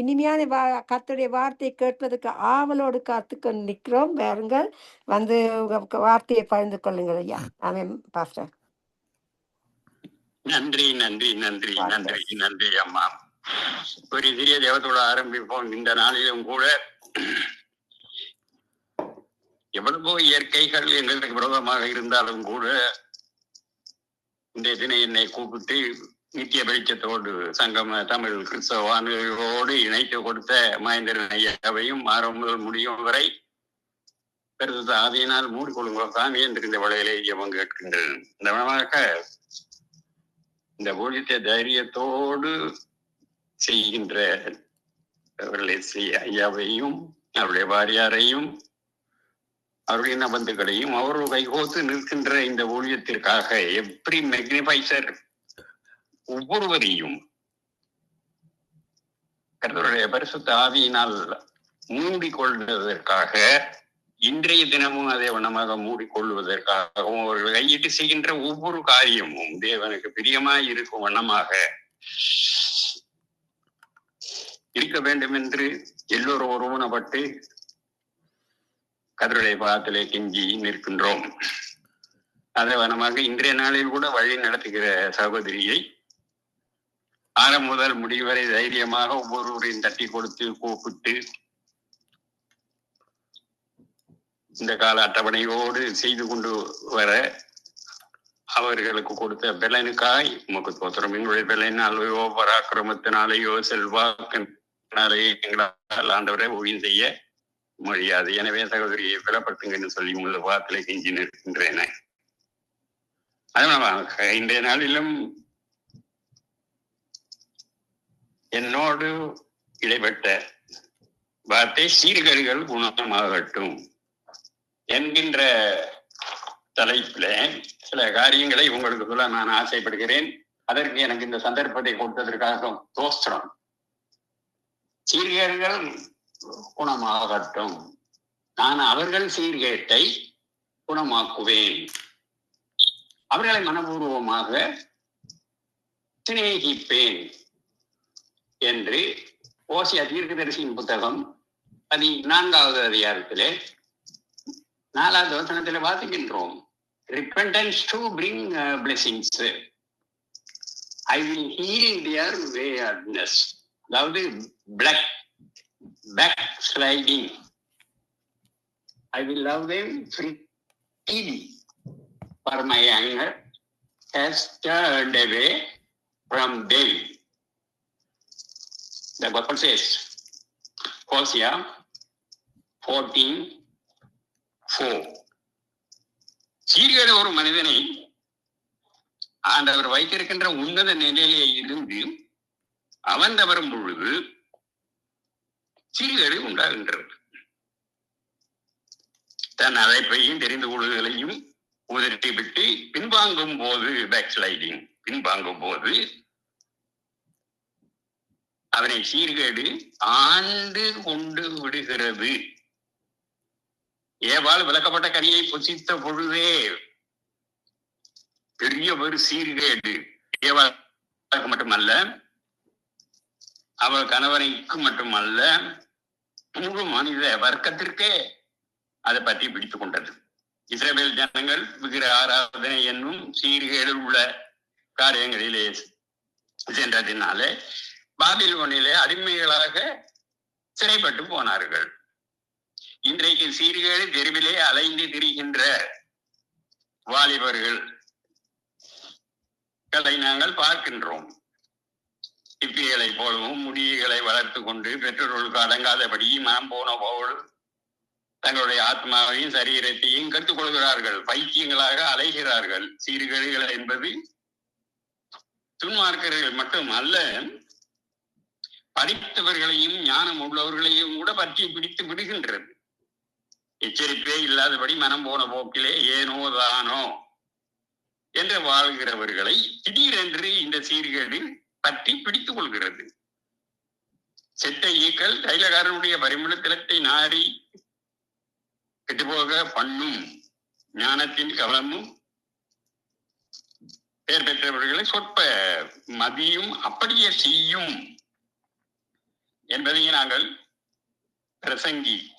இனிமையான வா கர்த்தருடைய வார்த்தையை கேட்பதற்கு ஆவலோடு காத்துக்கொண்டு நிற்கிறோம். வேறுங்கள் வந்து உங்க வார்த்தையை பகிர்ந்து கொள்ளுங்கள் ஐயா. Amen pastor. நன்றி நன்றி நன்றி. நன்றி நன்றி அம்மா. ஒரு சிறிய தேவத்தோட ஆரம்பிப்போம். இந்த நாளிலும் கூட எவ்வளவோ இயற்கைகள் எங்களுக்கு விரோதமாக இருந்தாலும் கூட இந்த தினை என்னை கூப்பிட்டு நித்திய வெளிச்சத்தோடு சங்கம தமிழ் கிறிஸ்தவ வானொலியோடு இணைத்து கொடுத்த மகேந்திரன் ஐயாவையும் ஆரம்ப முதல் முடியும் வரை பெருத்த ஆதியினால் மூடிக்கொள்ளுங்கள் சாமி என்று இந்த வழியிலே ஜபம் கேட்கின்றேன். இந்த விதமாக இந்த ஊழியத்தை தைரியத்தோடு செய்கின்ற அவர்களை ஐயாவையும் அவருடைய வாரியாரையும் அவருடைய நபந்துகளையும் அவர்கள் கைகோத்து நிற்கின்ற இந்த ஊழியத்திற்காக எப்படி மெக்னிஃபைசர் ஒவ்வொருவரையும் கர்த்தருடைய பரிசுத்த ஆவியினால் மூடிக்கொள்வதற்காக இன்றைய தினமும் அதே வண்ணமாக மூடிக்கொள்வதற்காகவும் அவர்கள் கையிட்டு செய்கின்ற ஒவ்வொரு காரியமும் தேவனுக்கு பிரியமாய் இருக்கும் வண்ணமாக இருக்க வேண்டும் என்று எல்லோரும் ஒருவனப்பட்டு கதருடைய பாகத்திலே கெஞ்சி நிற்கின்றோம். அதே வனமாக இன்றைய நாளில் கூட வழி நடத்துகிற சகோதரியை ஆரம்ப முதல் முடிவரை தைரியமாக ஒவ்வொருவரையும் தட்டி கொடுத்து கூப்பிட்டு இந்த கால அட்டவணையோடு செய்து கொண்டு வர அவர்களுக்கு கொடுத்த பலனுக்காய் உமக்கு தோத்திரம். எங்களுடைய பலனாலேயோ பராக்கிரமத்தினாலேயோ செல்வாக்கினாலேயோ எங்களால் ஆண்டவரை ஊழியம் செய்ய முடியாது. எனவே சகோதரியை பலப்படுத்துங்கன்னு சொல்லி உங்கள் வார்த்தையை கெஞ்சி நிற்கின்றேன். அதனால இன்றைய நாளிலும் என்னோடு இடைப்பட்ட வார்த்தை சீர்கழிகள் குணமாகட்டும் என்கின்ற தலைப்பில சில காரியங்களை உங்களுக்கு சொல்ல நான் ஆசைப்படுகிறேன். அதற்கு எனக்கு இந்த சந்தர்ப்பத்தை கொடுத்ததற்காக தோஸ்திரம் சீர்கேடுகள் குணமாகட்டும். நான் அவர்கள் சீர்கேட்டை குணமாக்குவேன். அவர்களை மனபூர்வமாக சிநேகிப்பேன். என்று ஓசியா தீர்க்கதரிசியின் புத்தகம் பதி நான்காவது அதிகாரத்திலே நாலாவது வசனத்தில் பார்த்துக்கின்றோம் repentance to bring uh, I will heal their waywardness அதாவது black backsliding I will love them freely for my anger has turned away from them the gospel says hosea 14 4. சீர்கேடு ஒரு மனிதனை ஆண்டவர் வைத்திருக்கின்ற உன்னத நிலையிலே இருந்து அவன் தவறும் பொழுது சீர்கேடு உண்டாகின்றது தன் அழைப்பையும் தெரிந்து கொள்வதையும் உதட்டி விட்டு பின்வாங்கும் போது பேக் ஸ்லைடிங் பின்வாங்கும் போது அவனை சீர்கேடு ஆண்டு கொண்டு விடுகிறது. ஏவாள் விளக்கப்பட்ட கனியை புசித்த பொழுதே பெரிய ஒரு சீர்கேடு. ஏவாளுக்கு மட்டுமல்ல அவள் கணவனைக்கு மட்டுமல்ல முழு மனித வர்க்கத்திற்கே அதை பற்றி பிடித்துக் கொண்டது. இஸ்ரேல் ஜனங்கள் விக்கிர ஆராதனை என்னும் சீர்கேடு உள்ள காரியங்களிலே சென்றதினாலே பாபிலோனிலே அடிமைகளாக சிறைப்பட்டு போனார்கள். இன்றைக்கு சீர்கேடு தெருவிலே அலைந்து திரிகின்ற வாலிபர்கள் களை நாங்கள் பார்க்கின்றோம். இப்பிகளை போலவும் முடிகளை வளர்த்து கொண்டு பெற்றோர்களுக்கு அடங்காதபடி மனம் போன போல் தங்களுடைய ஆத்மாவையும் சரீரத்தையும் கற்றுக் கொள்கிறார்கள். பைத்தியங்களாக அலைகிறார்கள். சீர்கேடுகள் என்பது துன்மார்க்கர்கள் மட்டும் அல்ல படித்தவர்களையும் ஞானம் உள்ளவர்களையும் கூட பற்றி பிடித்து விடுகின்றது. எச்சரிப்பே இல்லாதபடி மனம் போன போக்கிலே ஏனோ தானோ என்று வாழ்கிறவர்களை திடீரென்று இந்த சீர்கேடு பற்றி பிடித்துக் கொள்கிறது. செட்ட ஈக்கள் தைலகாரனுடைய பரிமள திலத்தை நாரி கெட்டுப்போக பண்ணும் ஞானத்தின் கவனமும் பெயர் பெற்றவர்களை சொற்ப மதியும் அப்படியே செய்யும் என்பதையும் நாங்கள் பிரசங்கி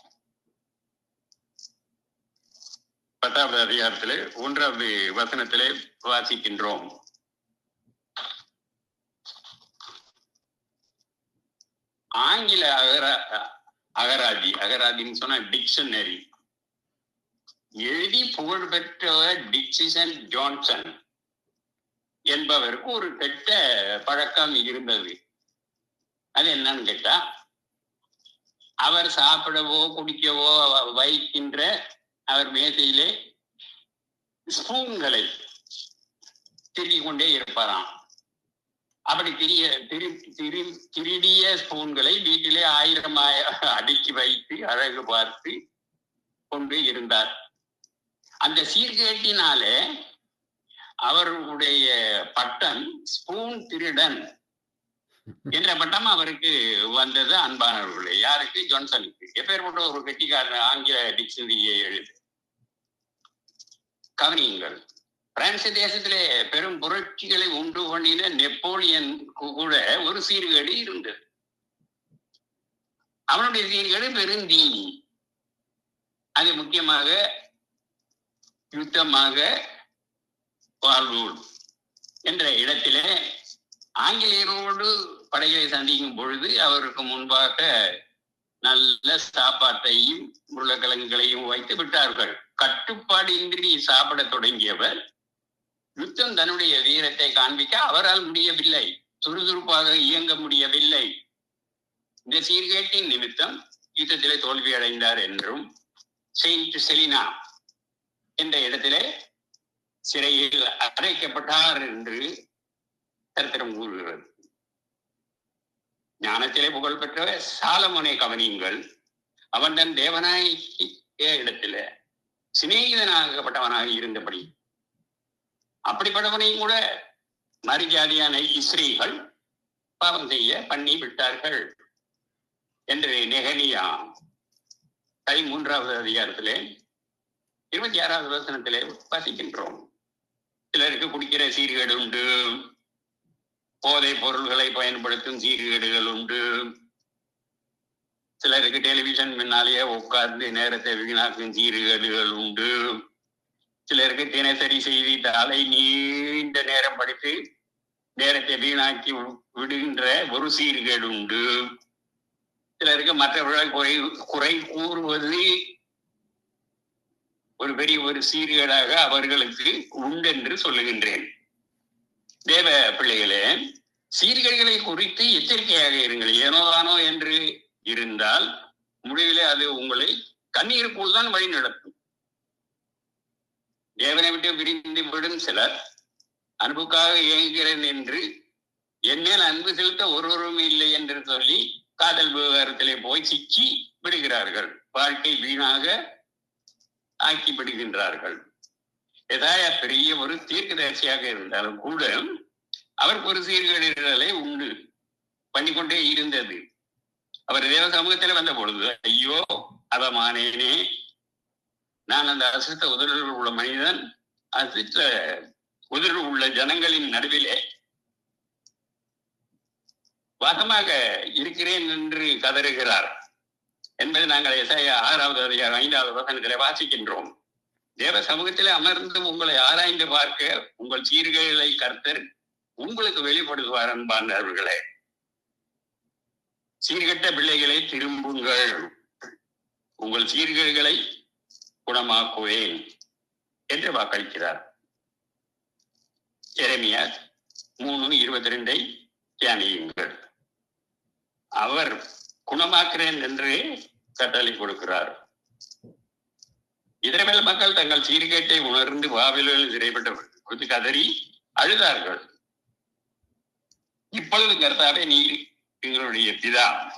பத்தாவது அதிகாரத்திலே ஒன்றாவது வசனத்திலே வாசிக்கின்றோம். ஆங்கில அகரா அகராதி அகராதின்னு சொன்னா டிக்ஷனரி எழுதி புகழ்பெற்ற டிக்சிசன் ஜான்சன் என்பவருக்கு ஒரு கெட்ட பழக்கம் இருந்தது. அது என்னன்னு கேட்டா அவர் சாப்பிடவோ குடிக்கவோ வைக்கின்ற அவர் மேசையிலே ஸ்பூன்களை திருடிக் கொண்டே இருப்பாராம். அப்படி திரிய திரு திரு திருடிய ஸ்பூன்களை வீட்டிலே ஆயிரம் அடுக்கி வைத்து அழகு பார்த்து கொண்டு இருந்தார். அந்த சீர்கேட்டினாலே அவருடைய பட்டம் ஸ்பூன் திருடன் என்ற பட்டம் அவருக்கு வந்தது அன்பானவர்களே. யாருக்கு? ஜான்சனுக்கு. எப்பேற்பட்ட ஒரு கெட்டிக்காரன் ஆங்கில டிக்ஷனரியை எழுது. கவனியுங்கள். பிரான்ஸ் தேசத்திலே பெரும் புரட்சிகளை உண்டு பண்ணின நெப்போலியன் கூட ஒரு சீர்கேடு இருந்தது. அவனுடைய சீர்கேடு பெருந்தீனி அது முக்கியமாக யுத்தமாக வாழ்வூர் என்ற இடத்திலே ஆங்கிலேயரோடு படைகளை சந்திக்கும் பொழுது அவருக்கு முன்பாக நல்ல சாப்பாட்டையும் உருளைக்கிழங்குகளையும் வைத்து விட்டார்கள். கட்டுப்பாடின்றி சாப்பிட தொடங்கியவர். யுத்தம் தன்னுடைய வீரத்தை காண்பிக்க அவரால் முடியவில்லை. சுறுசுறுப்பாக இயங்க முடியவில்லை. இந்த சீர்கேட்டின் நிமித்தம் யுத்தத்திலே தோல்வி அடைந்தார் என்றும் செயின்ட் செலினா என்ற இடத்திலே சிறையில் அடைக்கப்பட்டார் என்று சரித்திரம் கூறுகிறது. ஞானத்திலே புகழ் பெற்ற சாலமோனை கவனியுங்கள். அவன் தன் தேவனாய் இடத்துல சிநேகிதனாகப்பட்டவனாக இருந்தபடி. அப்படிப்பட்டவனையும் கூட மறுஜாதியான இஸ்ரீகள் பாவம் செய்ய பண்ணி விட்டார்கள் என்று நெகனியா பதிமூன்றாவது அதிகாரத்திலே இருபத்தி ஆறாவது வசனத்திலே வாசிக்கின்றோம். சிலருக்கு குடிக்கிற சீர்கேடு உண்டு. போதை பொருள்களை பயன்படுத்தும் சீர்கேடுகள் உண்டு. சிலருக்கு டெலிவிஷன் முன்னாலேயே உட்கார்ந்து நேரத்தை வீணாக்கும் சீர்கேடுகள் உண்டு. சிலருக்கு தினசரி செய்தித்தாளை நீண்ட நேரம் படித்து நேரத்தை வீணாக்கி விடுகின்ற ஒரு சீர்கேடு உண்டு. சிலருக்கு மற்றவர்கள் குறை குறை கூறுவது ஒரு பெரிய ஒரு சீர்கேடாக அவர்களுக்கு உண்டென்று சொல்லுகின்றேன். தேவ பிள்ளைகளே சீர்கேடுகளை குறித்து எச்சரிக்கையாக இருங்கள். ஏனோதானோ என்று இருந்தால் முடிவிலே அது உங்களை கண்ணீருக்குள் தான் வழி நடத்தும். தேவனை விட்டு விரிந்து விடும் சிலர் அன்புக்காக இயங்குகிறேன் என்று என்மேல் அன்பு செலுத்த ஒருவரும் இல்லை என்று சொல்லி காதல் விவகாரத்திலே போய் சிக்கி விடுகிறார்கள். வாழ்க்கை வீணாக ஆக்கி விடுகின்றார்கள் எதாயா பெரிய ஒரு தீர்க்கதரிசியாக இருந்தாலும் கூட அவருக்கு ஒரு சீர்கேடுகளை உண்டு. பண்ணிக்கொண்டே இருந்தது. அவர் தேவ சமூகத்தில் வந்த பொழுது ஐயோ அவமானேனே. நான் அந்த அசுத்த உதரில் உள்ள மனிதன். அசுத்த உதரில் உள்ள ஜனங்களின் நடுவிலே வாசமாக இருக்கிறேன் என்று கதறுகிறார். என்பது நாங்கள் எஸ்ஐ ஆறாவது அதிகாரம் ஐந்தாவது வசனத்திலே வாசிக்கின்றோம். தேவ சமூகத்திலே அமர்ந்து உங்களை ஆராய்ந்து பார்க்க உங்கள் சீர்களை கர்த்தர் உங்களுக்கு வெளிப்படுத்துவார் அன்பானவர்களே சீர்கட்ட பிள்ளைகளை திரும்புங்கள். உங்கள் சீர்கேடுகளை குணமாக்குவேன் என்று வாக்களிக்கிறார். எரேமியா மூணு இருபத்தி ரெண்டை தியானியுங்கள். அவர் குணமாக்குறேன் என்று கட்டளை கொடுக்கிறார். இஸ்ரவேல் மக்கள் தங்கள் சீர்கேட்டை உணர்ந்து பாபிலோனில் சிறைப்பட்டவர்கள். குறித்து கதறி அழுதார்கள். இப்பொழுது கர்த்தாவே நீர் எங்களுடைய பிதா.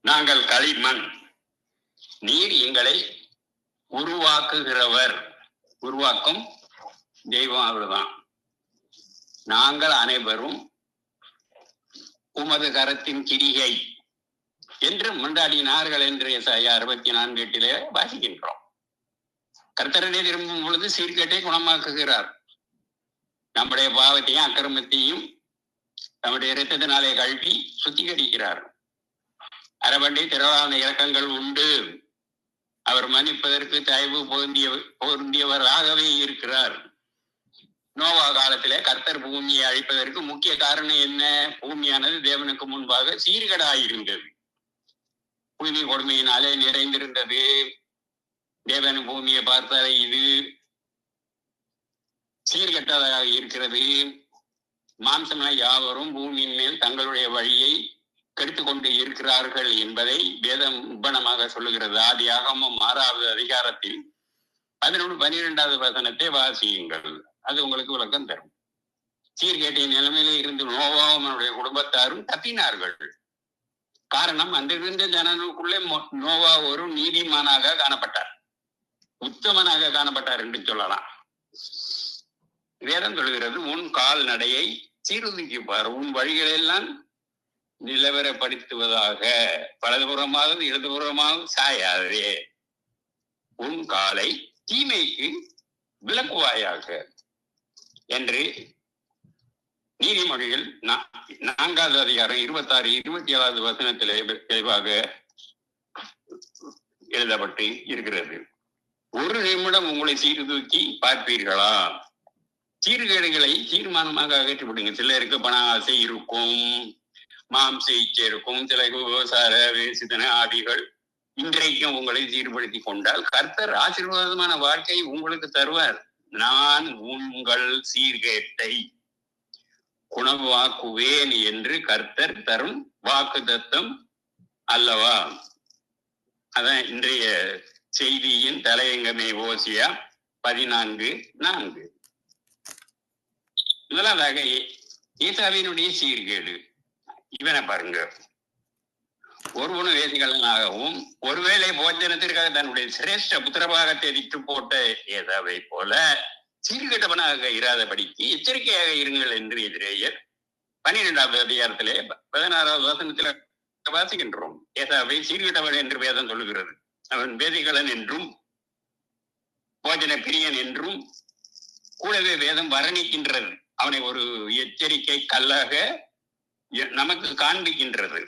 நாங்கள் களிமண். நீர் எங்களை உருவாக்குகிறவர். உருவாக்கும் தெய்வம் அவர்தான். நாங்கள் அனைவரும் உமது கரத்தின் கிரிகை என்று முண்டாடினார்கள் என்று அறுபத்தி நான்கு எட்டிலே வாசிக்கின்றோம். கர்த்தரனே திரும்பும் பொழுது சீர்கேட்டை குணமாக்குகிறார். நம்முடைய பாவத்தையும் அக்கிரமத்தையும் நம்முடைய இரத்தத்தினாலே கழுவி சுத்திகரிக்கிறார். அரபண்டை திரளான இறக்கங்கள் உண்டு. அவர் மன்னிப்பதற்கு தயவு பொருந்திய பொருந்தியவராகவே இருக்கிறார். நோவா காலத்திலே கர்த்தர் பூமியை அழிப்பதற்கு முக்கிய காரணம் என்ன? பூமியானது தேவனுக்கு முன்பாக சீர்கடாயிருந்தது. பூமி கொடுமையினாலே நிறைந்திருந்தது. தேவன் பூமியை பார்த்தாலே இது சீர்கெட்டதாக இருக்கிறது. மாம்சமன யாவரும் பூமியின் மேல் தங்களுடைய வழியை கெடுத்து கொண்டு இருக்கிறார்கள் என்பதை வேதம் உப்பனமாக சொல்லுகிறது. ஆதி ஆகமும் ஆறாவது அதிகாரத்தில் பதினொன்று பனிரெண்டாவது வசனத்தை வாசியுங்கள். அது உங்களுக்கு விளக்கம் தரும். சீர்கேட்டிய நிலைமையில இருந்து நோவாவும் அவனுடைய குடும்பத்தாரும் தப்பினார்கள். காரணம் அன்றிருந்த ஜனங்களுக்குள்ளே ஜனனுக்குள்ளே நோவா ஒரு நீதிமானாக காணப்பட்டார். உத்தமனாக காணப்பட்டார் என்று சொல்லலாம். வேதம் சொல்கிறது உன் கால் நடையை சீர்தூக்கி பார். உன் வழிகளெல்லாம் நிலவரப்படுத்துவதாக வலதுபுறமாக இடதுபுறமாக சாயாதே. உன் காலை தீமைக்கு விளக்குவாயாக. என்று நீதிமொழிகள் நான்காவது அதிகாரம் இருபத்தாறு இருபத்தி ஏழாவது வசனத்திலே தெளிவாக எழுதப்பட்டு இருக்கிறது. ஒரு நிமிடம் உங்களை சீர்தூக்கி பார்ப்பீர்களா? சீர்கேடுகளை தீர்மானமாக அகற்றிவிடுங்க. சிலருக்கு பண ஆசை இருக்கும் மாம்ச இச்சை இருக்கும் சில விவசாய வேசிதன ஆதிகள் இன்றைக்கும் உங்களை சீர்படுத்தி கொண்டால் கர்த்தர் ஆசீர்வாதமான வாழ்க்கை உங்களுக்கு தருவார். நான் உங்கள் சீர்கேட்டை குணவாக்குவேன் என்று கர்த்தர் தரும் வாக்கு தத்தம் அல்லவா? அதான் இன்றைய செய்தியின் தலையங்கமே ஓசியா பதினான்கு நான்கு. முதலாவதாக ஈசாவினுடைய சீர்கேடு. இவனை பாருங்க. ஒருவனு வேதிகளனாகவும் ஒருவேளை போஜனத்திற்காக தன்னுடைய சிரேஷ்ட புத்திரபாகத்தை விட்டு போட்ட ஏதாவை போல சீர்கெட்டவனாக இராதபடிக்கு எச்சரிக்கையாக இருங்கள் என்று எதிரேயர் பன்னிரெண்டாவது அதிகாரத்திலே பதினாறாவது வசனத்தில் வாசிக்கின்றோம். ஏதாவை சீர்கெட்டவன் என்று வேதம் சொல்லுகிறது. அவன் வேதிகளன் என்றும் போஜன பிரியன் என்றும் கூடவே வேதம் வர்ணிக்கின்றது. அவனை ஒரு எச்சரிக்கை கல்லாக நமக்கு காண்பிக்கின்றது.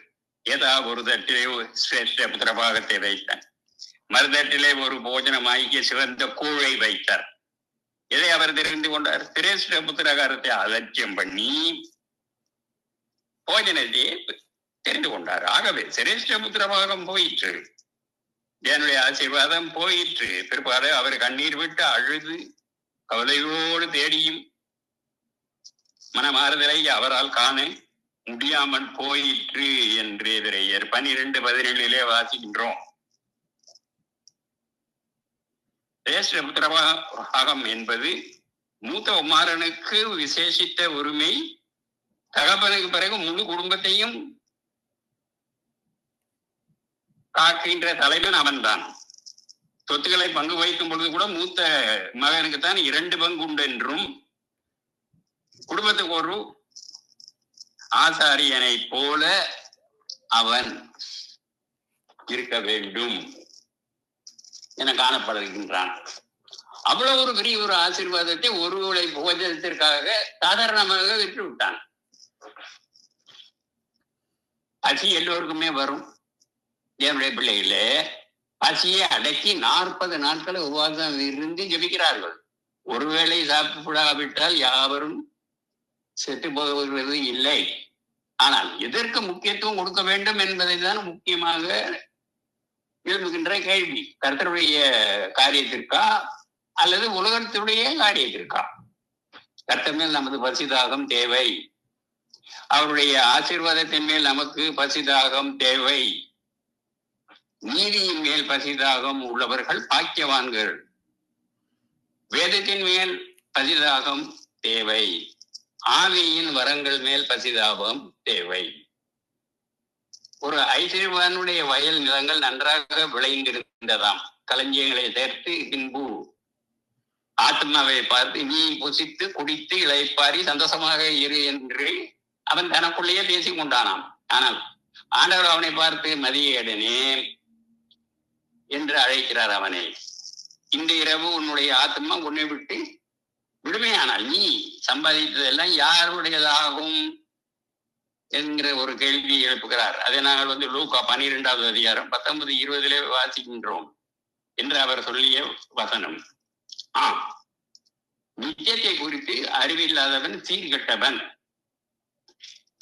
ஏதா ஒரு தட்டிலே சிரேஷ்ட புத்திரபாகத்தை வைத்தான். மறுதட்டிலே ஒரு போஜனமாகிய சிவந்த கூழை வைத்தார். எதை அவர் தெரிந்து கொண்டார்? சிரேஷ்ட புத்திரகாரத்தை அலட்சியம் பண்ணி போஜனத்தை தெரிந்து கொண்டார். ஆகவே சிரேஷ்ட புத்திரபாகம் போயிற்று. என்னுடைய ஆசீர்வாதம் போயிற்று. பிற்பாடு அவர் கண்ணீர் விட்டு அழுது கவலையோடு தேடியும் மனமாறுதலை அவரால் காண முடியாமல் போயிற்று என்று எதிரையர் பனிரெண்டு பதினேழிலே வாசிக்கின்றோம். ரேஷ்ட என்பது மூத்த குமாரனுக்கு விசேஷித்த உரிமை. தகப்பனுக்கு பிறகு முழு குடும்பத்தையும் காக்கின்ற தலைவன் அவன்தான். சொத்துக்களை பங்கு வைக்கும் பொழுது கூட மூத்த மகனுக்கு தான் இரண்டு பங்கு உண்டு என்றும் குடும்பத்துக்கு ஒரு ஆசாரியனை போல அவன் இருக்க வேண்டும் என காணப்படுகின்றான். அவ்வளவு ஒரு பெரிய ஒரு ஆசீர்வாதத்தை ஒருவரை போஜனத்திற்காக சாதாரணமாக விட்டு விட்டான் பசி எல்லோருக்குமே வரும். என்னுடைய பிள்ளைகளே பசியை அடக்கி நாற்பது நாட்கள் உபவாசம் இருந்து ஜபிக்கிறார்கள். ஒருவேளை சாப்பிடாவிட்டால் யாவரும் செத்து போகிறது இல்லை. ஆனால் எதற்கு முக்கியத்துவம் கொடுக்க வேண்டும் என்பதை தான் முக்கியமாக எழுப்புகின்ற கேள்வி. கர்த்தருடைய காரியத்திற்கா அல்லது உலகத்துடைய காரியத்திற்கா? கர்த்தர் மேல் நமது பசிதாகம் தேவை. அவருடைய ஆசீர்வாதத்தின் மேல் நமக்கு பசிதாகம் தேவை. நீதியின் மேல் பசிதாகம் உள்ளவர்கள் பாக்கியவான்கள். வேதத்தின் மேல் பசிதாகம் தேவை. ஆவியின் வரங்கள் மேல் பசிதாபம் தேவை. ஒரு ஐஸ்வர்யவானுடைய வயல் நிலங்கள் நன்றாக விளைந்திருந்ததாம். களஞ்சியங்களை சேர்த்து பின்பு ஆத்மாவை பார்த்து நீ புசித்து குடித்து இளைப்பாரி சந்தோஷமாக இரு என்று அவன் தனக்குள்ளேயே பேசிக் கொண்டானாம். ஆனால் ஆண்டவர் அவனை பார்த்து மதியேடனே என்று அழைக்கிறார் அவனை. இந்த இரவு உன்னுடைய ஆத்மா உன்னை விட்டு விடுமையானால் நீ சம்பாதித்ததெல்லாம் யாருடையதாகும் என்கிற ஒரு கேள்வியை எழுப்புகிறார். அதை நாங்கள் வந்து லூக்கா பனிரெண்டாவது அதிகாரம் பத்தொன்பது இருபதிலே வாசிக்கின்றோம் என்று அவர் சொல்லிய வசனம். ஆ நித்தியத்தை குறித்து அறிவில்லாதவன் சீர்கெட்டவன்.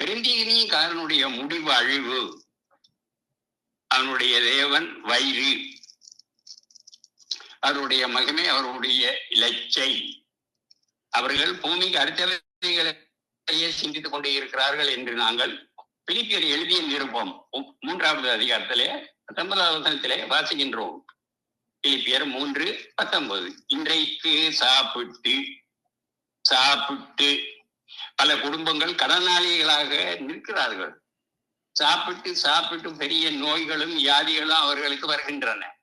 பெருந்தீனிக்காரனுடைய முடிவு அழிவு. அவனுடைய தேவன் வயிறு. அவருடைய மகிமை அவருடைய இலச்சை. அவர்கள் பூமிக்கு அடுத்தவைகளையே சிந்தித்துக் கொண்டே இருக்கிறார்கள் என்று நாங்கள் பிலிப்பியர் எழுதிய நிருப்பம் மூன்றாவது அதிகாரத்திலே பத்தொன்பதாவது வசனத்திலே வாசிக்கின்றோம். பிலிப்பியர் மூன்று பத்தொன்பது. இன்றைக்கு சாப்பிட்டு சாப்பிட்டு பல குடும்பங்கள் கடனாளிகளாக நிற்கிறார்கள். சாப்பிட்டு சாப்பிட்டு பெரிய நோய்களும் வியாதிகளும் அவர்களுக்கு வருகின்றன.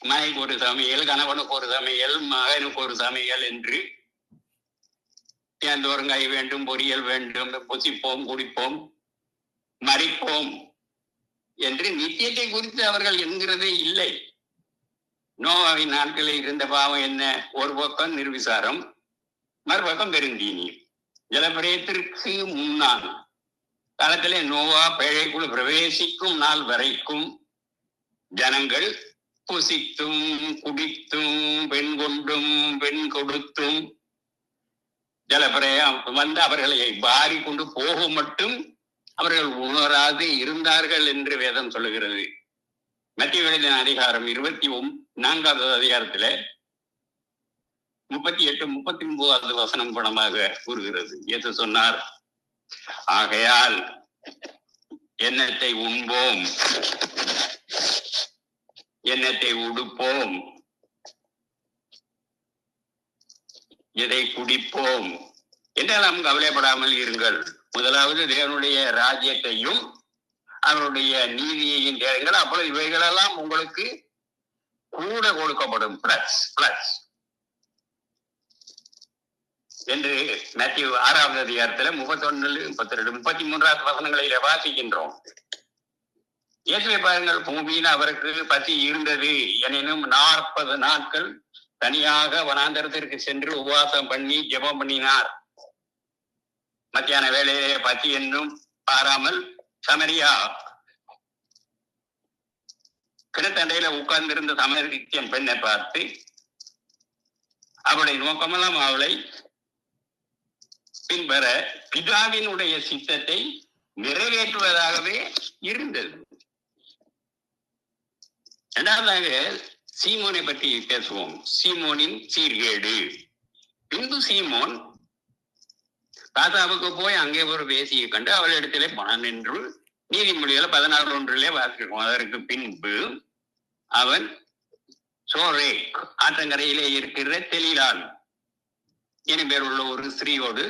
மனைக்கு ஒரு சமையல் கணவனுக்கு ஒரு சமையல் மகனுக்கு ஒரு சமையல் என்று தேந்தோரங்காய் வேண்டும் பொரியல் வேண்டும் புசிப்போம் குடிப்போம் மறிப்போம் என்று நித்தியத்தை குறித்து அவர்கள் என்கிறதே இல்லை. நோவாவின் நாட்களில் இருந்த பாவம் என்ன? ஒரு பக்கம் நிர்விசாரம் மறுபக்கம் பெருந்தீனி. ஜலபிரயத்திற்கு முன்னால் காலத்திலே நோவா பேழைக்குள் பிரவேசிக்கும் நாள் வரைக்கும் ஜனங்கள் புசித்தும் குடித்தும் பெண் கொண்டும் பெண் கொடுத்தும் ஜலபிரயம் வந்து அவர்களை பாரி கொண்டு போக மட்டும் அவர்கள் உணராது இருந்தார்கள் என்று வேதம் சொல்லுகிறது. மத்திய எழுதின அதிகாரம் இருபத்தி ஒம் நான்காவது அதிகாரத்துல முப்பத்தி எட்டு முப்பத்தி ஒன்பதாவது வசனம் படமாக கூறுகிறது. எது சொன்னார் ஆகையால் எண்ணத்தை உண்போம். எண்ணத்தை உடுப்போம். எதை குடிப்போம். என்றெல்லாம் கவலைப்படாமல் இருங்கள். முதலாவது தேவனுடைய ராஜ்யத்தையும் அவருடைய நீதியையும் தேடுங்கள். அப்பொழுது இவைகளெல்லாம் உங்களுக்கு கூட கொடுக்கப்படும். பிளஸ் பிளஸ் என்று மேத்யூ ஆறாவது அதிகாரத்துல முப்பத்தொன்னு முப்பத்தி ரெண்டு முப்பத்தி மூன்றாவது வசனங்களில வாசிக்கின்றோம். இயேசுவை பாருங்கள் பூமியில் அவருக்கு பசி இருந்தது. எனினும் நாற்பது நாட்கள் தனியாக வனாந்தரத்திற்கு சென்று உபவாசம் பண்ணி ஜெபம் பண்ணினார். மத்தியான வேலையிலே பசி என்னும் பாராமல் சமரியா கிணத்தண்டையில உட்கார்ந்திருந்த சமரித்தியன் பெண்ணை பார்த்து அவளுடைய நோக்கமெல்லாம் அவளை பின்பற பிதாவினுடைய சித்தத்தை நிறைவேற்றுவதாகவே இருந்தது. இரண்டாவதாக சீமோனை பற்றி பேசுவோம். சீமோனின் சீர்கேடு. பின்பு சீமோன் தாத்தாவுக்கு போய் அங்கே ஒரு வேசியை கண்டு அவளிடத்திலே பணம் நின்று நீதிமொழிகளை பதினாறு ஒன்றிலே வாசிக்கிறோம் அதற்கு பின்பு அவன் சோரேக் ஆற்றங்கரையிலே இருக்கிற தெளிலான் என பேர் உள்ள ஒரு ஸ்திரீயோடு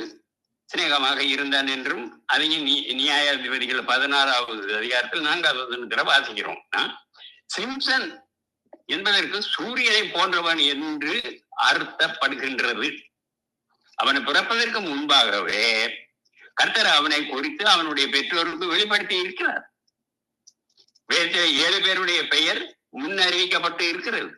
சிநேகமாக இருந்தான் என்றும் அவங்க நியாயாதிபதிகள் பதினாறாவது அதிகாரத்தில் நான்காவது என்கிற வாசிக்கிறோம். சிம்சன் என்பதற்கு சூரியனை போன்றவன் என்று அர்த்தப்படுகின்றது. அவன் பிறப்பதற்கு முன்பாகவே கர்த்தர் அவனை குறித்து அவனுடைய பெற்றோருக்கு வெளிப்படுத்தி இருக்கிறார். வேதத்திலே ஏழு பேருடைய பெயர் முன்னறிவிக்கப்பட்டு இருக்கிறது.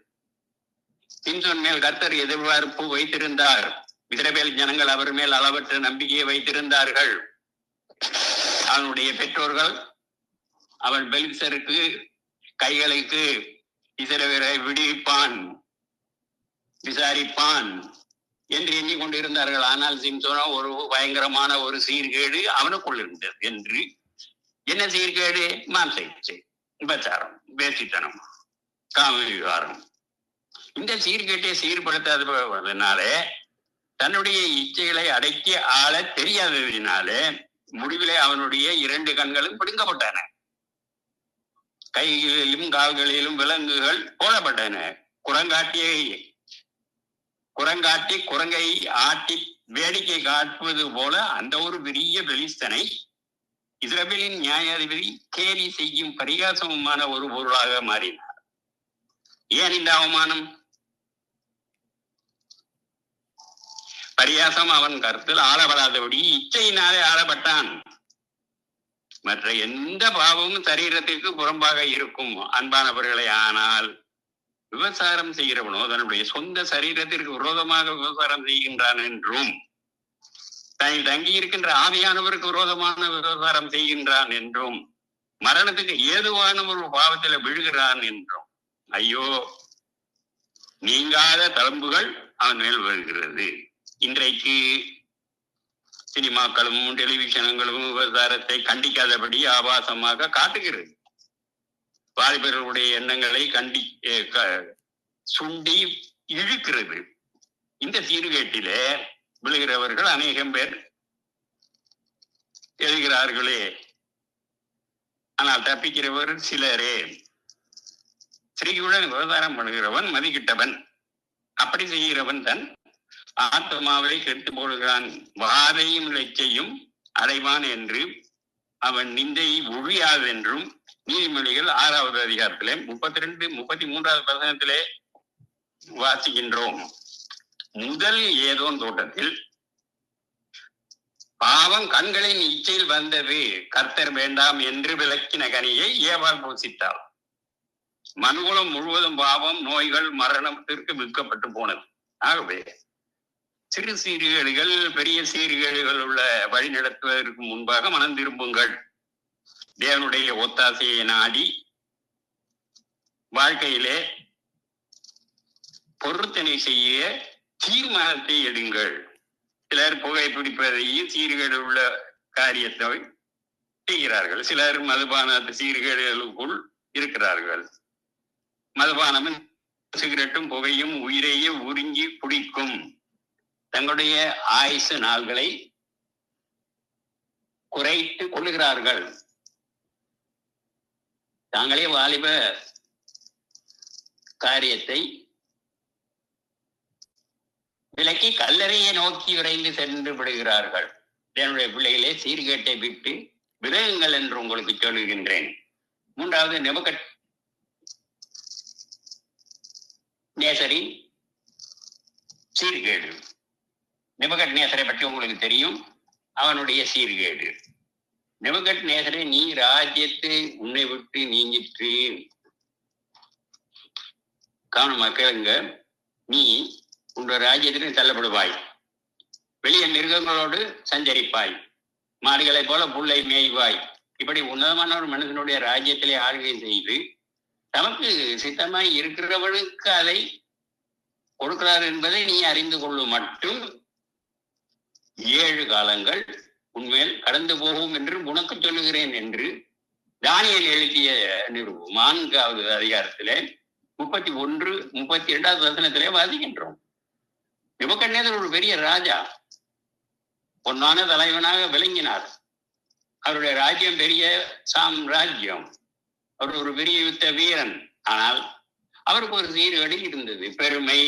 சிம்சன் மேல் கர்த்தர் எதிர்பார்ப்பு வைத்திருந்தார். இஸ்ரேல் ஜனங்கள் அவர் மேல் அளவற்ற நம்பிக்கையை வைத்திருந்தார்கள். அவனுடைய பெற்றோர்கள் அவன் பெலிசருக்கு கைகளுக்கு இஸ்ரவேலை விடுவிப்பான் விசாரிப்பான் என்று எண்ணிக்கொண்டிருந்தார்கள் ஆனால் சிம்சோனா ஒரு பயங்கரமான ஒரு சீர்கேடு அவனுக்குள் இருந்தது என்று என்ன சீர்கேடு? மாம்ச விபச்சாரம் வேசித்தனம் காம விவகாரம். இந்த சீர்கேட்டை சீர்படுத்தாதனாலே தன்னுடைய இச்சைகளை அடக்கி ஆள தெரியாததினாலே முடிவிலே அவனுடைய இரண்டு கண்களும் பிடுங்கப்பட்டன. கைகளிலும் கால்களிலும் விலங்குகள் போடப்பட்டன. குரங்காட்டியை குரங்காட்டி குரங்கை ஆட்டி வேடிக்கை காட்டுவது போல அந்த ஒரு பெரிய பெலிஸ்தனை இஸ்ரவேலின் நியாயாதிபதி கேலி செய்யும் பரிகாசமுமான ஒரு பொருளாக மாறினார். ஏன் இந்த அவமானம்? பரியாசம் அவன் கருத்தில் ஆளப்படாதபடி இச்சையினாலே ஆளப்பட்டான். மற்ற எந்த பாவமும் சரீரத்திற்கு புறம்பாக இருக்கும் அன்பானவர்களை ஆனால் விவசாரம் செய்கிறவனோ தன்னுடைய சொந்த சரீரத்திற்கு விரோதமாக விவசாரம் செய்கின்றான் என்றும் தனி தங்கி இருக்கின்ற ஆவியானவருக்கு விரோதமான விவகாரம் செய்கின்றான் என்றும் மரணத்துக்கு ஏதுவான ஒரு பாவத்துல விழுகிறான் என்றும். ஐயோ நீங்காத தளம்புகள் அவன் மேல் வருகிறது இன்றைக்கு சினிமாக்களும் டெலிவிஷன்களும் விவசாரத்தை கண்டிக்காதபடி ஆபாசமாக காட்டுகிறது. வாலிபர்களுடைய எண்ணங்களை கண்டி க- சுண்டி இழுக்கிறது. இந்த சீர்கேட்டிலே விழுகிறவர்கள் அநேகம் பேர். எழுகிறார்களே. ஆனால் தப்பிக்கிறவர் சிலரே. ஸ்ரீயுடன் விவகாரம் பண்ணுகிறவன் மதிக்கிட்டவன். அப்படி செய்கிறவன் தன் ஆத்மாவை கெட்டு போடுகிறான். வாதையும் லெச்சையும் அடைவான் என்று அவன் நிந்தை ஒழியாதென்றும் நீதிமொழிகள் ஆறாவது அதிகாரத்திலே முப்பத்தி ரெண்டு முப்பத்தி மூன்றாவது பிரசனத்திலே வாசிக்கின்றோம். முதல் ஏதோன் தோட்டத்தில் பாவம் கண்களின் இச்சையில் வந்தது. கர்த்தர் வேண்டாம் என்று விளக்கின கனியை ஏவால் பூசித்தாள். மனுகுலம் முழுவதும் பாவம் நோய்கள் மரணத்திற்கு விற்கப்பட்டு போனது. ஆகவே சிறு சீர்கேடுகள் பெரிய சீர்கேடுகள் உள்ள வழி நடத்துவதற்கு முன்பாக மனம் திரும்புங்கள். தேவனுடைய ஒத்தாசையை நாடி வாழ்க்கையிலே பொருத்தனை செய்ய தீர்மானத்தை எடுங்கள். சிலர் புகைப்பிடிப்பதையும் சீர்கேடு உள்ள காரியத்தை செய்கிறார்கள். சிலர் மதுபான சீர்கேடுகளுக்குள் இருக்கிறார்கள். மதுபானமும் சிகரெட்டும் புகையும் உயிரையே உறிஞ்சி குடிக்கும். தங்களுடைய ஆயுசு நாள்களை குறைத்து கொள்ளுகிறார்கள். தாங்களே வாலிப காரியத்தை விலக்கி கல்லறையை நோக்கி விரைந்து சென்று விடுகிறார்கள். என்னுடைய பிள்ளைகளே சீர்கேட்டை விட்டு விலகுங்கள் என்று உங்களுக்கு சொல்லுகின்றேன் மூன்றாவது நெபுகட் நேசரின் சீர்கேடு. நிபகட் நேசரை பற்றி உங்களுக்கு தெரியும். அவனுடைய சீர்கேடு. நிபகட் நேசரை நீ ராஜ்யத்தை உன்னை விட்டு நீங்கிற்று காணும் மக்களுங்க நீ உன்னோட ராஜ்யத்திலும் தள்ளப்படுவாய். வெளியே மிருகங்களோடு சஞ்சரிப்பாய். மாடுகளைப் போல புல்லை மேய்வாய். இப்படி உன்னதமான ஒரு மனுஷனுடைய ராஜ்யத்திலே ஆளுகை செய்து தமக்கு சித்தமாய் இருக்கிறவனுக்கு அதை கொடுக்கிறார் என்பதை நீ அறிந்து கொள்ளும் மட்டும் ஏழு காலங்கள் உண்மையில் கடந்து போகும் என்று உனக்கு சொல்லுகிறேன் என்று தானியல் எழுதிய நிறுவனம் நான்காவது அதிகாரத்திலே முப்பத்தி ஒன்று முப்பத்தி இரண்டாவது வசனத்திலே வாசிக்கின்றோம். நிபக்கண்ணேதர் ஒரு பெரிய ராஜா பொன்னான தலைவனாக விளங்கினார். அவருடைய ராஜ்யம் பெரிய சாம்ராஜ்யம். அவர் ஒரு பெரிய யுத்த வீரன். ஆனால் அவருக்கு ஒரு சீர்கடி இருந்தது. பெருமை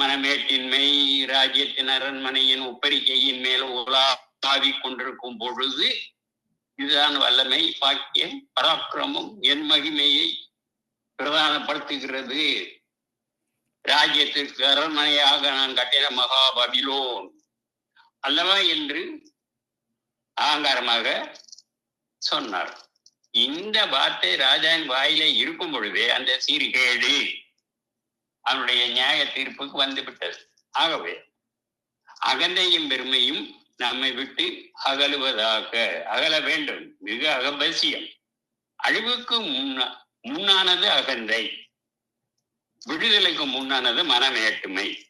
மனமேட்டின்மை ராஜ்யத்தின் அரண்மனையின் ஒப்பரிக்கையின் மேல் உலாவி கொண்டிருக்கும் பொழுது இதுதான் வல்லமை பாக்கியம் பராக்கிரமம் என் மகிமையை பிரதானப்படுத்துகிறது. ராஜ்யத்திற்கு அரண்மனையாக நான் கட்டின மகாபபிலோன் அல்லவா என்று அகங்காரமாக சொன்னார். இந்த வார்த்தை ராஜாவின் வாயிலே இருக்கும் பொழுதே அந்த சீர்கேடு அவனுடைய நியாய தீர்ப்புக்கு வந்துவிட்டது. ஆகவே அகந்தையும் பெருமையும் நம்மை விட்டு அகலுவதாக அகல வேண்டும். மிக அகபசியம். அழிவுக்கு முன்னா முன்னானது அகந்தை. விடுதலைக்கு முன்னானது மனமேட்டுமை.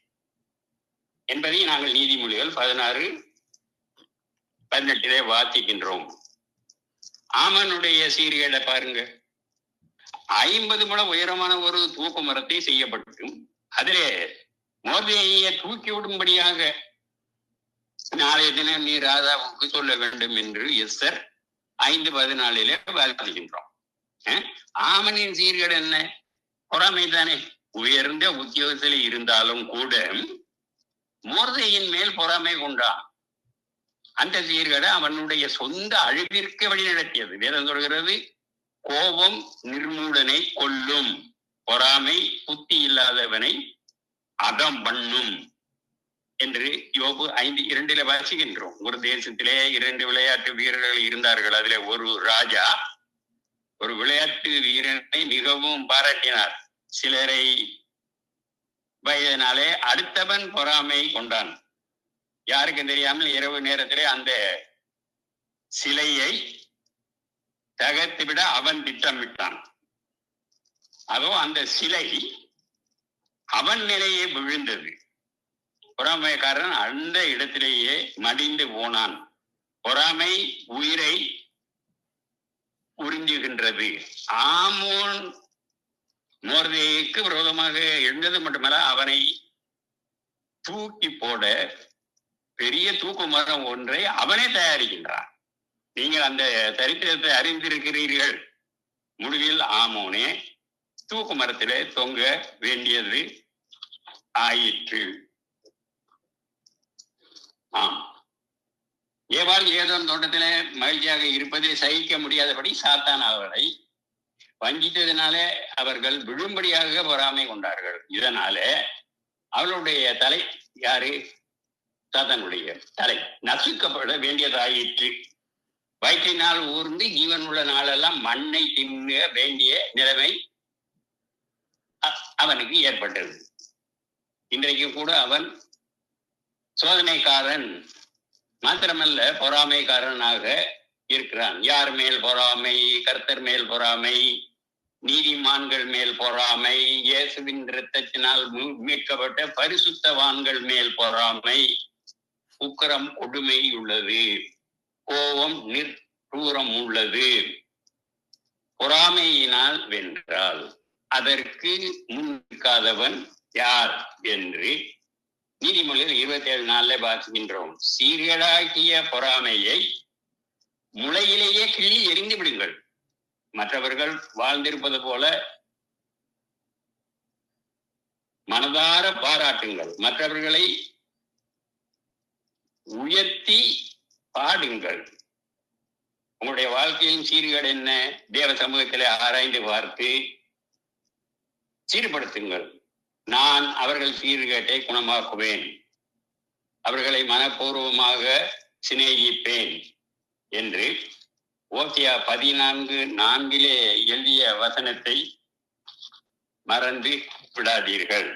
என்பதை நாங்கள் நீதிமொழிகள் பதினாறு பதினெட்டிலே வாசிக்கின்றோம். ஆமனுடைய சீர்கேடை பாருங்க ஐம்பது முழ உயரமான ஒரு தூக்கு மரத்தை செய்யப்பட்டு அதிலே மோதையை தூக்கி விடும்படியாக நாளைய தினம் நீ ராதாவுக்கு சொல்ல வேண்டும் என்று எஸ்தர் ஐந்து பதினாலிலே வாசிக்கின்றோம் ஆமனின் சீர்கள் என்ன? பொறாமை தானே. உயர்ந்த உத்தியோகத்தில் இருந்தாலும் கூட மோர்தையின் மேல் பொறாமை கொண்டான் அந்த சீர்கேடு அவனுடைய சொந்த அழிவிற்கு வழிநடத்தியது. வேதம் சொல்கிறது கோபம் நிர்மூடனை கொல்லும். பொறாமை புத்தி இல்லாதவனை அதம் பண்ணும் என்று யோபு ஐந்து இரண்டில வாசிக்கின்றோம். ஒரு தேசத்திலே இரண்டு விளையாட்டு வீரர்கள் இருந்தார்கள். அதிலே ஒரு ராஜா ஒரு விளையாட்டு வீரனை மிகவும் பாராட்டினார். சிலரை வயதினாலே அடுத்தவன் பொறாமை கொண்டான். யாருக்கும் தெரியாமல் இரவு நேரத்திலே அந்த சிலையை தகர்த்து விட அவன் திட்டமிட்டான். அதோ அந்த சிலை அவன் நிலையே விழுந்தது. பொறாமைக்காரன் அந்த இடத்திலேயே மடிந்து போனான். பொறாமை உயிரை உறிஞ்சுகின்றது. ஆமோன் மோர்தேக்கு விரோதமாக எழுந்தது மட்டுமல்ல அவனை தூக்கி போட பெரிய தூக்கு மரம் ஒன்றை அவனே தயாரிக்கின்றான். நீங்கள் அந்த சரித்திரத்தை அறிந்திருக்கிறீர்கள். முடிவில் ஆமோனே தூக்கு மரத்திலே தொங்க வேண்டியது ஆயிற்று. ஆம். ஏவாள் ஏதோ தோட்டத்திலே மகிழ்ச்சியாக இருப்பதை சகிக்க முடியாதபடி சாத்தான் அவர்களை வஞ்சித்ததினாலே அவர்கள் விழும்படியாக பொறாமை கொண்டார்கள். இதனாலே அவளுடைய தலை யாரு? சாத்தானுடைய தலை. நசுக்கப்பட வேண்டியதாயிற்று. வயிற்றினால் ஊர்ந்து ஜீவன் உள்ள நாளெல்லாம் மண்ணை தின்ன வேண்டிய நிலைமை அ- அவனுக்கு ஏற்பட்டது. இன்றைக்கு கூட அவன் சோதனைக்காரன் மாத்திரமல்ல பொறாமைக்காரனாக இருக்கிறான். யார் மேல் பொறாமை? கர்த்தர் மேல் பொறாமை. நீதிமான்கள் மேல் பொறாமை. இயேசுவின் இரத்தத்தினால் மீட்கப்பட்ட பரிசுத்தவான்கள் மேல் பொறாமை. உக்கரம் கொடுமை உள்ளது கோபம் நிற்கூரம் உள்ளது. பொறாமையினால் வென்றால் அதற்கு முன்னிற்காதவன் யார் என்று நீதிமொழியில் இருபத்தி ஏழு நாள்ல பார்க்கின்றோம். சீர்களாகிய பொறாமையை முளையிலேயே கிள்ளி எரிந்து விடுங்கள். மற்றவர்கள் வாழ்ந்திருப்பது போல மனதார பாராட்டுங்கள். மற்றவர்களை உயர்த்தி பாடுங்கள். உங்களுடைய வாழ்க்கையின் சீர்கேடு என்ன? தேவ சமூகத்திலே ஆராய்ந்து பார்த்து சீர்படுத்துங்கள். நான் அவர்கள் சீர்கேட்டை குணமாக்குவேன். அவர்களை மனப்பூர்வமாக சிநேகிப்பேன் என்று ஓசியா பதினான்கு நான்கிலே எழுதிய வசனத்தை மறந்து விடாதீர்கள்.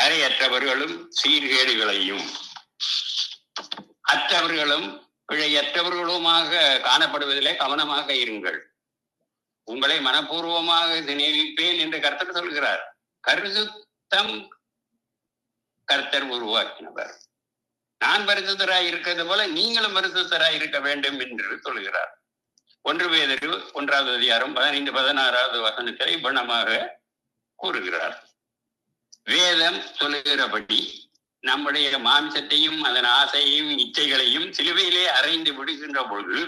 கரையற்றவர்களும் சீர்கேடுகளையும் அற்றவர்களும் பிழையற்றவர்களுமாக காணப்படுவதிலே கவனமாக இருங்கள். உங்களை மனப்பூர்வமாக நினைவிப்பேன் என்று கர்த்தர் சொல்கிறார். கருசுத்தம் கர்த்தர் உருவாக்கினவர். நான் பரிசுத்தராய் இருக்கிறது போல நீங்களும் பரிசுத்தராய் இருக்க வேண்டும் என்று சொல்கிறார். ஒன்று வேதரு ஒன்றாவது அதிகாரம் பதினைந்து பதினாறாவது வசனத்தை குணமாக கூறுகிறார். வேதம் சொல்லுகிறபடி நம்முடைய மாம்சத்தையும் அதன் ஆசையையும் இச்சைகளையும் சிலுவையிலே அறைந்து விடுகின்ற பொழுது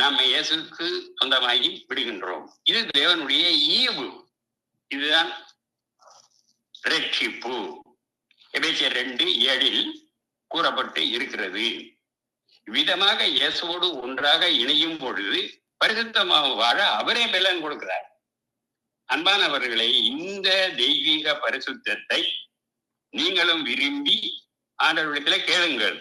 நாம் இயேசுக்கு சொந்தமாகி விடுகின்றோம். இது தேவனுடைய ஈவு. இதுதான் ரட்சிப்பு எபேசியர் ரெண்டு ஏழில் கூறப்பட்டு இருக்கிறது. விதமாக இயேசுவோடு ஒன்றாக இணையும் பொழுது பரிசுத்தமாக வாழ அவரே பலன் கொடுக்கிறார். அன்பானவர்களே இந்த தெய்வீக பரிசுத்தத்தை நீங்களும் விரும்பி ஆண்டவரிடத்துல கேளுங்கள்.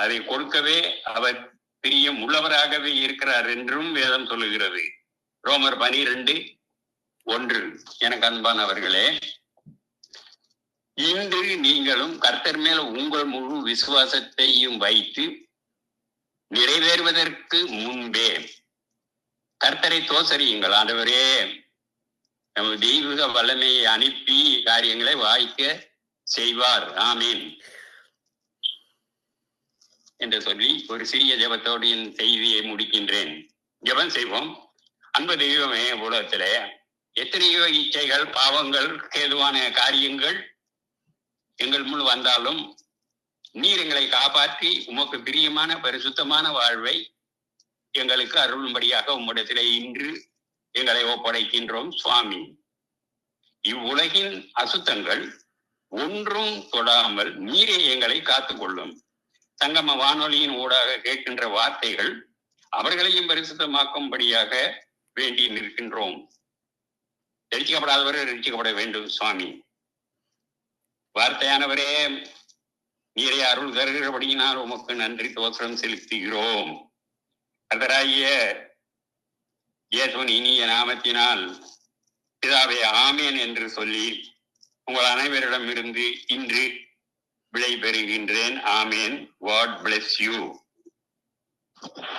அதை கொடுக்கவே அவர் பிரியம் உள்ளவராகவே இருக்கிறார் என்றும் வேதம் சொல்லுகிறது. ரோமர் பனிரெண்டு ஒன்று. எனக்கு அன்பானவர்களே இன்று நீங்களும் கர்த்தர் மேல உங்கள் முழு விசுவாசத்தையும் வைத்து நிறைவேறுவதற்கு முன்பே கர்த்தரை தோசரியுங்கள். ஆண்டவரே நம் தெய்வீக வல்லமையை அனுப்பி காரியங்களை வாய்க்க செய்வார். ஆமீன். என்று சொல்லி ஒரு சிறிய ஜபத்தோடு என் செய்தியை முடிக்கின்றேன். ஜெபம் செய்வோம். அன்பு தெய்வமே உலகத்திலே எத்தனையோ இச்சைகள் பாவங்கள் கேதுவான காரியங்கள் எங்கள் முன் வந்தாலும் நீர் எங்களை காப்பாற்றி உமக்கு பிரியமான பரிசுத்தமான வாழ்வை எங்களுக்கு அருளும்படியாக உம்மிடத்திலே இன்று எங்களை ஒப்படைக்கின்றோம் சுவாமி. இவ்வுலகின் அசுத்தங்கள் ஒன்றும் தொடாமல் நீரே எங்களை காத்துக்கொள்ளும். சங்கம வானொலியின் ஊடாக கேட்கின்ற வார்த்தைகள் அவர்களையும் பரிசுத்தமாக்கும்படியாக வேண்டி நிற்கின்றோம். ரட்சிக்கப்படாதவர்கள் எரிச்சிக்கப்பட வேண்டும் சுவாமி. வார்த்தையானவரே நீரை அருள் தருகிறபடியினால் உமக்கு நன்றி தோற்றம் செலுத்துகிறோம். கர்த்தராகிய இயேசுவின் இனிய நாமத்தினால் பிதாவை ஆமேன் என்று சொல்லி உங்கள் அனைவரிடம் இருந்து இன்று விடை பெறுகின்றேன் ஆமேன். God bless you